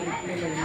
mình mình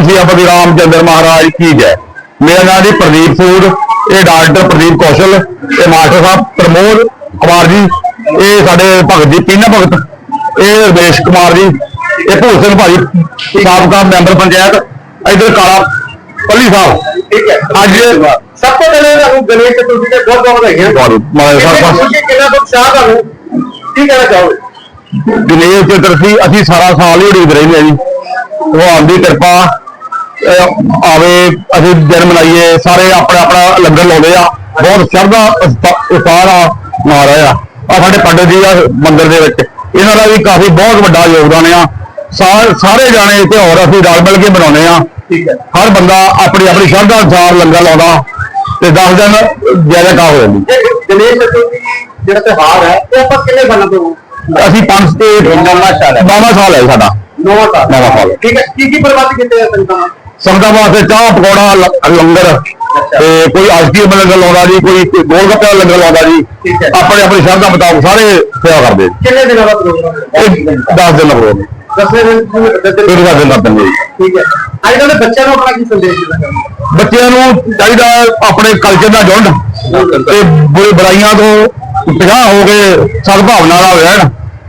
ਬੋਲ ਸੀ ਆਪਣੀ ਰਾਮਚੰਦਰ ਮਹਾਰਾਜ ਕੀ ਜੈ। ਮੇਰਾ ਨਾਮ ਜੀ ਪ੍ਰਦੀਪ ਸੂਦ ਇਹ ਡਾਕਟਰ ਪ੍ਰਦੀਪ ਕੌਸ਼ਲ ਇਹ ਮਾਸਟਰ ਸਾਹਿਬ ਪ੍ਰਮੋਦ ਕੁਮਾਰ ਜੀ ਇਹ ਸਾਡੇ ਭਗਤ ਜੀ ਪੀਨਾ ਭਗਤ ਇਹ ਰਮੇਸ਼ ਕੁਮਾਰ ਜੀ ਇਹ ਭੂਲ ਸਿੰਘ ਭਾਜੀ ਸਾਬਕਾ ਮੈਂਬਰ ਪੰਚਾਇਤ ਇਧਰ ਕਾਲਾ ਪੱਲੀ ਸਾਹਿਬ। ਠੀਕ ਹੈ। ਅੱਜ ਸਭ ਤੋਂ ਪਹਿਲੇ ਤੁਹਾਨੂੰ ਗਣੇਸ਼ ਚਤੁਰਥੀ ਦੇ ਬਹੁਤ ਬਹੁਤ ਵਧਾਈਆਂ। ਤੁਹਾਨੂੰ ਮਾਰੇ ਖੁਸ਼ੀ ਕਿੰਨਾ ਚਾਹ ਤੁਹਾਨੂੰ? ਕੀ ਕਹਿਣਾ ਚਾਹੋਗੇ? ਦਿਨੇਸ਼ ਅਸੀਂ ਸਾਰਾ ਸਾਲ ਹੀ ਉਡੀਕ ਰਹੇ ਹਾਂ ਜੀ। ਭਗਵਾਨ ਦੀ ਕਿਰਪਾ ਆਵੇ ਅਸੀਂ ਦਿਨ ਮਨਾਈਏ ਸਾਰੇ ਆਪਣਾ ਆਪਣਾ ਲੰਗਰ ਲਾਉਂਦੇ ਆ। ਬਹੁਤ ਸ਼ਰਧਾ ਉਤਸ਼ਾਹ ਆ ਮਹਾਰਾਜ ਆ। ਸਾਡੇ ਪੰਡਤ ਜੀ ਆ ਮੰਦਿਰ ਦੇ ਵਿੱਚ। ਇਹਨਾਂ ਦਾ ਵੀ ਕਾਫੀ ਬਹੁਤ ਵੱਡਾ ਯੋਗਦਾਨ ਆ। ਸਾਰੇ ਜਾਣੇ ਤਿਉਹਾਰ ਅਸੀਂ ਰਲ ਮਿਲ ਕੇ ਮਨਾਉਂਦੇ ਆ। ਠੀਕ ਹੈ। ਹਰ ਬੰਦਾ ਆਪਣੀ ਆਪਣੀ ਸ਼ਰਧਾ ਅਨੁਸਾਰ ਲੰਗਰ ਲਾਉਂਦਾ ਤੇ 10 ਦਿਨ ਜ਼ਿਆਦਾ ਕਾ ਹੋ ਜਾਂਦੀ। ਇਹ ਗਣੇਸ਼ ਚਤੁਰਥੀ ਜਿਹੜਾ ਤਿਉਹਾਰ ਹੈ ਇਹ ਆਪਾਂ ਕਿੰਨੇ ਸਾਲਾਂ ਤੋਂ ਅਸੀਂ ਪੰਜ ਤੇ ਨਵਾਂ ਸਾਲ ਹੈ। ਨਵਾਂ ਸਾਲ ਹੈ ਸਾਡਾ। ਨਵਾਂ ਸਾਲ। ਨਵਾਂ ਸਾਲ। ਠੀਕ ਹੈ। ਕੀ ਕੀ ਪ੍ਰਬੰਧ ਕੀਤੇ ਆ ਸੰਗਤਾਂ? ਸੰਗਤਾਂ ਵਾਸਤੇ ਚਾਹ ਪਕੌੜਾ ਲ- ਲੰਗਰ ਤੇ ਕੋਈ ਆਈਸਕ੍ਰੀਮ ਲੰਗਰ ਲਾਉਂਦਾ ਜੀ ਕੋਈ ਗੋਲ ਗੱਪੇ ਦਾ ਲੰਗਰ ਲਾਉਂਦਾ ਜੀ ਠੀਕ ਹੈ। ਆਪਣੇ ਆਪਣੀ ਸ਼ਰਧਾ ਮੁਤਾਬਕ ਸਾਰੇ ਸੇਵਾ ਕਰਦੇ ਜੀ। ਕਿੰਨੇ ਦਿਨਾਂ ਦਾ ਪ੍ਰੋਗਰਾਮ ਹੈ? ਇਹ 10 ਦਿਨ ਲੱਗਦੇ ਦਸਵੇਂ ਫਿਰ ਦਾ ਦਿਨ ਲੱਗਦੇ ਨੇ ਜੀ। ਠੀਕ ਹੈ। ਅੱਜ ਕੱਲ੍ਹ ਦੇ ਬੱਚਿਆਂ ਨੂੰ ਆਪਣਾ ਕੀ ਸੰਦੇਸ਼ ਦੇਣਾ ਚਾਹੁੰਦੇ ਬੱਚਿਆਂ ਨੂੰ ਚਾਹੀਦਾ ਆਪਣੇ ਕਲਚਰ ਦਾ ਜੁੜਨ ਤੇ ਬੁਰੀ ਬੁਰਾਈਆਂ ਤੋਂ ਪਿਛਾਂਹ ਹੋ ਕੇ ਸਦਭਾਵਨਾ ਨਾਲ ਰਹਿਣ।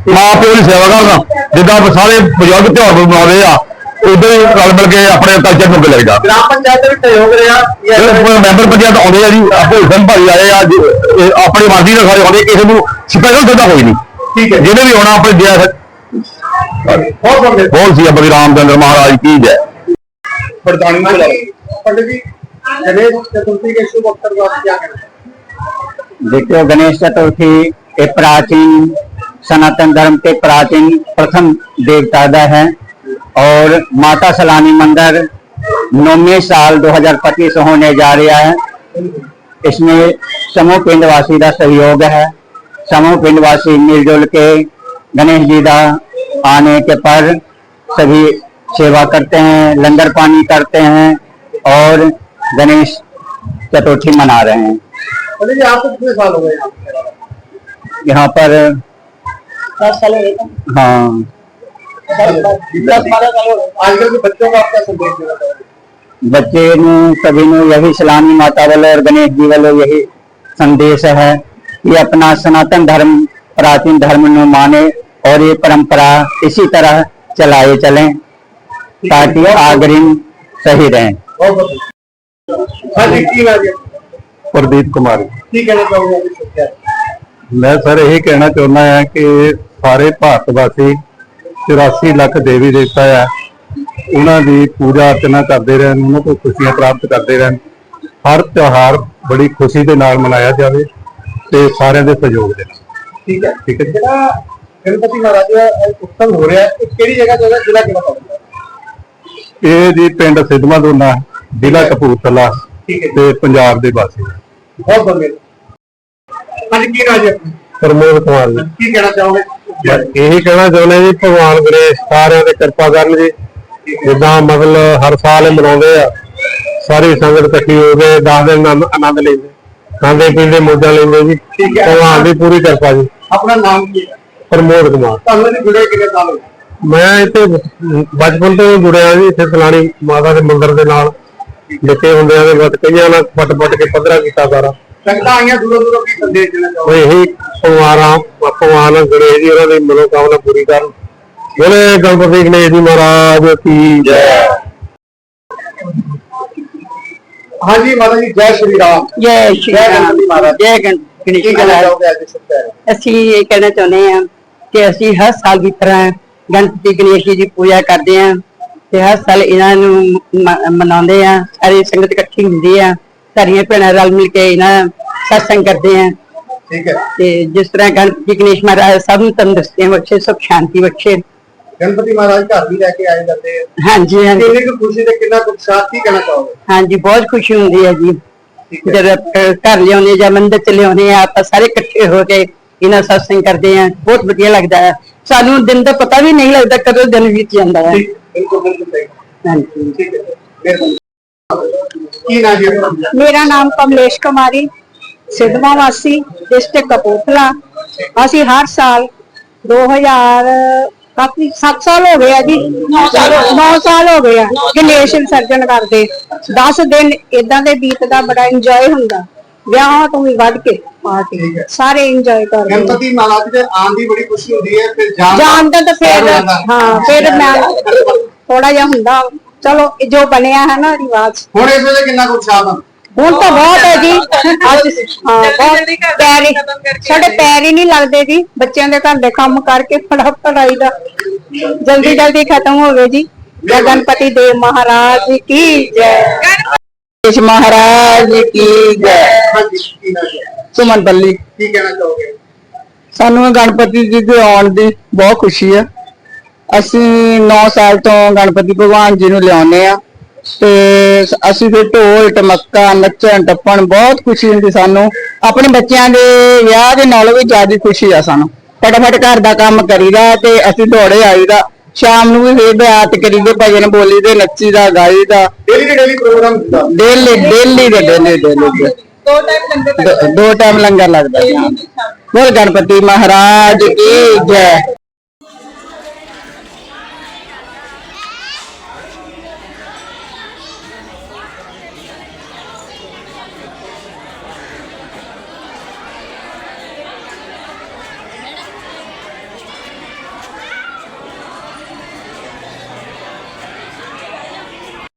ਮਾਂ ਪਿਓ ਦੀ ਸੇਵਾ ਕਰਨ ਜਿੱਦਾਂ ਸਾਰੇ ਬਜ਼ੁਰਗ ਤਿਉਹਾਰ ਮਨਾਉਂਦੇ ਆ ਉਦਾਂ ਹੀ ਰਲ ਮਿਲ ਕੇ ਆਪਣੇ ਕਲਚਰ ਨੂੰ ਅੱਗੇ ਲੈ ਜਾ ਗ੍ਰਾਮ ਪੰਚਾਇਤ ਦੇ ਵਿੱਚ ਸਹਿਯੋਗ ਰਿਹਾ ਜਾਂ ਜਿਹੜੇ ਮੈਂਬਰ ਪੰਚਾਇਤ ਆਉਂਦੇ ਆ ਜੀ ਆਪੋ ਹੁਸਨ ਭਾਈ ਆਏ ਆ ਜੀ, ਇਹ ਆਪਣੀ ਮਰਜ਼ੀ ਨਾਲ ਸਾਰੇ ਆਉਂਦੇ ਕਿਸੇ ਨੂੰ ਸਪੈਸ਼ਲ ਸੱਦਾ ਹੋਈ ਨਹੀਂ ਠੀਕ ਹੈ ਜਿਹਨੇ ਵੀ ਆਉਣਾ ਆਪਣੇ ਦਿਆ ਬਹੁਤ ਬੰਦੇ ਬੋਲ ਸੀ ਬੜੀ ਰਾਮਚੰਦਰ ਮਹਾਰਾਜ ਕੀ ਜੈ प्रधानी में बुलाओ पंडित जी गणेश चतुर्थी के शुभ अवसर पर आप क्या कहना चाहेंगे? देखिए गणेश चतुर्थी एक प्राचीन सनातन धर्म के प्राचीन प्रथम देवता है और माता सलानी मंदिर नौवें साल 2025 होने जा रहा है। इसमें समूह पिंडवासी का सहयोग है। समूह पिंडवासी मिलजुल के गणेश जी का आने के पर सभी सेवा करते हैं लंगर पानी करते हैं और गणेश चतुर्थी मना रहे हैं। आपको कितने साल हो गए? यहाँ पर साल हो गए। हाँ। आजकल के बच्चों को आप क्या संदेश देना चाहेंगे बच्चे सभी यही सलामी माता वालों और गणेश जी वालों यही संदेश है कि अपना सनातन धर्म प्राचीन धर्म न माने और ये परंपरा इसी तरह चलाए चलें ताकि आग्रिम सही रहें ਪ੍ਰਦੀਪ ਕੁਮਾਰ ਕੀ ਕਹਿਣਾ ਚਾਹੁੰਦੇ ਹੋ ਮੈਂ ਸਰ ਇਹ ਕਹਿਣਾ ਚਾਹੁੰਦਾ ਹਾਂ ਕਿ ਸਾਰੇ ਭਾਰਤ ਵਾਸੀ 84 ਲੱਖ ਦੇਵੀ ਦੇਵਤਾ ਹੈ। ਉਹਨਾਂ ਦੀ ਪੂਜਾ ਅਰਚਨਾ ਕਰਦੇ ਰਹਿਣ ਉਹਨਾਂ ਤੋਂ ਖੁਸ਼ੀਆਂ ਪ੍ਰਾਪਤ ਕਰਦੇ ਰਹਿਣ। ਹਰ ਤਿਉਹਾਰ ਬੜੀ ਖੁਸ਼ੀ ਦੇ ਨਾਲ ਮਨਾਇਆ ਜਾਵੇ ਤੇ ਸਾਰਿਆਂ ਦੇ ਸਹਿਯੋਗ ਦੇ ਨਾਲ। ਠੀਕ ਹੈ। ਠੀਕ ਹੈ ਜਿਹੜਾ ਗਣਪਤੀ ਮਹਾਰਾਜ ਦਾ ਉਤਸਵ ਹੋ ਰਿਹਾ ਹੈ ਇਹ ਕਿਹੜੀ ਜਗ੍ਹਾ ਤੇ ਜ਼ਿਲ੍ਹਾ ਕਿਹੜਾ ਪੈਂਦਾ ਇਹ ਜੀ ਪਿੰਡ ਸਿੱਧਵਾਂ ਦੋਨਾ ਜ਼ਿਲ੍ਹਾ ਕਪੂਰਥਲਾ ਤੇ ਪੰਜਾਬ ਦੇ ਵਾਸੀ। ਬਹੁਤ ਬੰਦੇ ਅੱਜ ਕੀ ਰਾਜ ਪ੍ਰਮੋਦ ਕੁਮਾਰ ਜੀ। ਕੀ ਕਹਿਣਾ ਚਾਹੋਗੇ? ਇਹੀ ਕਹਿਣਾ ਚਾਹੁੰਦੇ ਜੀ ਭਗਵਾਨ ਗਣੇਸ਼ ਸਾਰਿਆਂ ਤੇ ਕਿਰਪਾ ਕਰਨ ਜੀ। ਜਿੱਦਾਂ ਮਤਲਬ ਹਰ ਸਾਲ ਇਹ ਮਨਾਉਂਦੇ ਆ ਸਾਰੀ ਸੰਗਤ ਇਕੱਠੀ ਹੋ ਕੇ 10 ਦਿਨ ਆਨੰਦ ਆਨੰਦ ਲੈਂਦੇ ਖਾਂਦੇ ਪੀਂਦੇ ਮੌਜਾਂ ਲੈਂਦੇ ਜੀ। ਭਗਵਾਨ ਦੀ ਪੂਰੀ ਕਿਰਪਾ ਜੀ। ਆਪਣਾ ਨਾਮ ਕੀ ਹੈ? ਪ੍ਰਮੋਦ ਕੁਮਾਰ। ਤੁਹਾਨੂੰ ਵੀ ਜੁੜੇ ਕਿੰਨੇ ਸਾਲ ਹੋ ਮੈਂ ਇੱਥੇ ਬਚਪਨ ਤੋਂ ਜੁੜਿਆ ਜੀ ਇੱਥੇ ਸਲਾਣੀ ਮਾਤਾ ਦੇ ਮੰਦਿਰ ਦੇ ਨਾਲ। ਨਿੱਕੇ ਹੁੰਦਿਆਂ ਦੇ ਵਿੱਚ ਕਈਆਂ ਨਾਲ ਪਟ ਪਟ ਕੇ ਪੱਧਰਾ ਕੀਤਾ ਸਾਰਾ। ਸੰਗਤਾਂ ਆਈਆਂ ਦੂਰੋਂ ਦੂਰੋਂ ਕੀ ਸੰਦੇਸ਼ ਦੇਣਾ ਉਹ ਭਗਵਾਨਾਂ ਭਗਵਾਨ ਗਣੇਸ਼ ਜੀ ਉਹਨਾਂ ਦੀ ਮਨੋਕਾਮਨਾ ਪੂਰੀ ਕਰਨ। ਬੋਲੇ ਗਣਪਤੀ ਗਣੇਸ਼ ਜੀ ਮਹਾਰਾਜ ਕੀ ਜੈ। ਹਾਂਜੀ ਮਾਤਾ ਜੀ ਜੈ ਸ਼੍ਰੀ ਰਾਮ। ਜੈ ਸ਼੍ਰੀ ਜੈ ਰਾਮ। ਗਣਪਤੀ ਮਹਾਰਾਜ। ਜੈ ਗਣ- ਗਣੇਸ਼ ਕੀ ਕਹਿਣਾ ਮਹਾਰਾਜ। ਚਾਹੋਗੇ ਅੱਜ ਸ਼ੁਭ ਹੈ ਅਸੀਂ ਇਹ ਕਹਿਣਾ ਚਾਹੁੰਦੇ ਹਾਂ ਕਿ ਅਸੀਂ ਹਰ ਸਾਲ ਦੀ ਤਰ੍ਹਾਂ ਗਣਪਤੀ ਗਣੇਸ਼ ਜੀ ਦੀ ਪੂਜਾ ਕਰਦੇ ਹਾਂ ਤੇ ਹਰ ਸਾਲ ਇਹਨਾਂ ਨੂੰ ਮ- ਮਨਾਉਂਦੇ ਹਾਂ। ਸਾਰੀ ਸੰਗਤ ਇਕੱਠੀ ਹੁੰਦੀ ਆ ਸਾਰੀਆਂ ਭੈਣਾਂ ਰਲ ਮਿਲ ਕੇ ਇਹਨਾਂ ਸਤਸੰਗ ਕਰਦੇ ਹਾਂ। ਠੀਕ ਹੈ। ਤੇ ਜਿਸ ਤਰ੍ਹਾਂ ਗਣਪਤੀ ਗਣੇਸ਼ ਮਹਾਰਾਜ ਸਭ ਨੂੰ ਤੰਦਰੁਸਤੀਆਂ ਬਖਸ਼ੇ ਸੁਖ ਸ਼ਾਂਤੀ ਬਖਸ਼ੇ। ਗਣਪਤੀ ਮਹਾਰਾਜ ਘਰ ਵੀ ਲੈ ਕੇ ਆਏ ਜਾਂਦੇ ਆ। ਹਾਂਜੀ ਹਾਂਜੀ। ਕਿੰਨੀ ਕੁ ਖੁਸ਼ੀ ਤੇ ਕਿੰਨਾ ਕੁ ਉਤਸ਼ਾਹ ਕੀ ਕਹਿਣਾ ਚਾਹੋਗੇ? ਹਾਂਜੀ ਬਹੁਤ ਖੁਸ਼ੀ ਹੁੰਦੀ ਹੈ ਜੀ। ਹੈ। ਜਦ ਘਰ ਲਿਆਉਂਦੇ ਜਾਂ ਮੰਦਿਰ ਚ ਲਿਆਉਂਦੇ ਆ ਆਪਾਂ ਸਾਰੇ ਇਕੱਠੇ ਹੋ ਕੇ ਇਹਨਾਂ ਸਤਸੰਗ ਕਰਦੇ ਆ। ਬਹੁਤ ਵਧੀਆ ਲੱਗਦਾ ਹੈ। ਸਾਨੂੰ ਦਿਨ ਦਾ ਪਤਾ ਵੀ ਨਹੀਂ ਲੱਗਦਾ ਕਦੋਂ ਦਿਨ ਬੀਤ ਜਾਂਦਾ ਹੈ। ਠੀਕ, ਬਿਲਕੁਲ ਬਿਲਕੁਲ ਹਾਂਜੀ। ਠੀਕ ਹੈ ਕੀ ਨਾਮ ਆਪਣਾ? ਮੇਰਾ ਨਾਮ ਕਮਲੇਸ਼ ਕੁਮਾਰੀ। ਸਿੱਧਵਾਂ ਵਾਸੀ ਡਿਸਟ੍ਰਿਕਟ ਕਪੂਰਥਲਾ। ਅਸੀਂ ਹਰ ਸਾਲ 2000 ਕਾਫੀ 7 ਸਾਲ ਹੋ ਗਏ ਆ ਜੀ। 9 ਸਾਲ 9 ਸਾਲ ਹੋ ਗਏ ਆ। ਗਣੇਸ਼ ਵਿਸਰਜਨ ਕਰਦੇ। 10 ਦਿਨ ਇਦਾਂ ਦੇ ਬੀਤਦਾ ਬੜਾ ਇੰਜੋਏ ਹੁੰਦਾ। ਵਿਆਹਾਂ ਤੋਂ ਵੀ ਵੱਧ ਕੇ ਪਾਰਟੀ ਸਾਰੇ ਇੰਜੋਏ ਕਰਦੇ। ਗਣਪਤੀ ਮਹਾਰਾਜ ਦੇ ਆਉਣ ਦੀ ਬੜੀ ਖੁਸ਼ੀ ਹੁੰਦੀ ਹੈ ਫਿਰ ਜਾਣ ਜਾਣ ਦਾ ਤਾਂ ਫਿਰ। ਹਾਂ ਫਿਰ ਮੈਂ ਥੋੜਾ ਜਿਹਾ ਹੁੰਦਾ। ਚਲੋ ਜੋ ਬਣਿਆ ਹੈ ਨਾ ਰਿਵਾਜ। ਹੁਣ ਇਸ ਵੇਲੇ ਕਿੰਨਾ ਕੁ ਉਤਸ਼ਾਹ ਹੈ ਹੁਣ ਤਾਂ ਬਹੁਤ ਹੈ ਜੀ। ਅੱਜ ਹਾਂ ਸਾਡੇ ਪੈਰ ਹੀ ਨਹੀਂ ਲੱਗਦੇ ਜੀ। ਬੱਚਿਆਂ ਦੇ ਘਰ ਦੇ ਕੰਮ ਕਰਕੇ ਫੜਾ ਪੜਾਈ ਦਾ ਜਲਦੀ ਜਲਦੀ ਖਤਮ ਹੋਵੇ ਜੀ। ਗਣਪਤੀ ਦੇਵ ਮਹਾਰਾਜ ਕੀ ਜੈ। ਇਸ ਮਹਾਰਾਜ ਕੀ ਜੈ। ਸੁਮਨ ਬੱਲੀ। ਕੀ ਕਹਿਣਾ ਚਾਹੋਗੇ? ਸਾਨੂੰ ਗਣਪਤੀ ਜੀ ਦੇ ਆਉਣ ਦੀ ਬਹੁਤ ਖੁਸ਼ੀ ਆ। ਅਸੀਂ 9 ਸਾਲ ਤੋਂ ਗਣਪਤੀ ਭਗਵਾਨ ਜੀ ਨੂੰ ਲਿਆਉਂਦੇ ਆ। ਤੇ ਅਸੀਂ ਫਿਰ ਢੋਲ ਟਮੱਕਾ ਨੱਚਣ ਟੱਪਣ ਬਹੁਤ ਖੁਸ਼ੀ ਹੁੰਦੀ ਸਾਨੂੰ। ਆਪਣੇ ਬੱਚਿਆਂ ਦੇ ਵਿਆਹ ਦੇ ਨਾਲੋਂ ਵੀ ਜ਼ਿਆਦਾ ਖੁਸ਼ੀ ਆ ਸਾਨੂੰ। ਫਟਾਫਟ ਘਰ ਦਾ ਕੰਮ ਕਰੀਦਾ ਤੇ ਅਸੀਂ ਦੌੜੇ ਆਈਦਾ। ਸ਼ਾਮ ਨੂੰ ਵੀ ਫੇਰ ਬਿਆਤ ਕਰੀਦੇ ਭਜਨ ਬੋਲੀਦੇ ਨੱਚੀਦਾ ਗਾਈਦਾ। ਡੇਲੀ ਦੇ ਡੇਲੀ ਪ੍ਰੋਗਰਾਮ ਹੁੰਦਾ। ਡੇਲੀ ਡੇਲੀ ਦੇ ਡੇਲੀ ਡੇਲੀ ਦੇ। ਦੋ ਟਾਈਮ ਲੰਗਰ ਲੱਗਦਾ। ਜੀ। ਬੋਲ ਗਣਪਤੀ ਮਹਾਰਾਜ ਕੀ ਜੈ।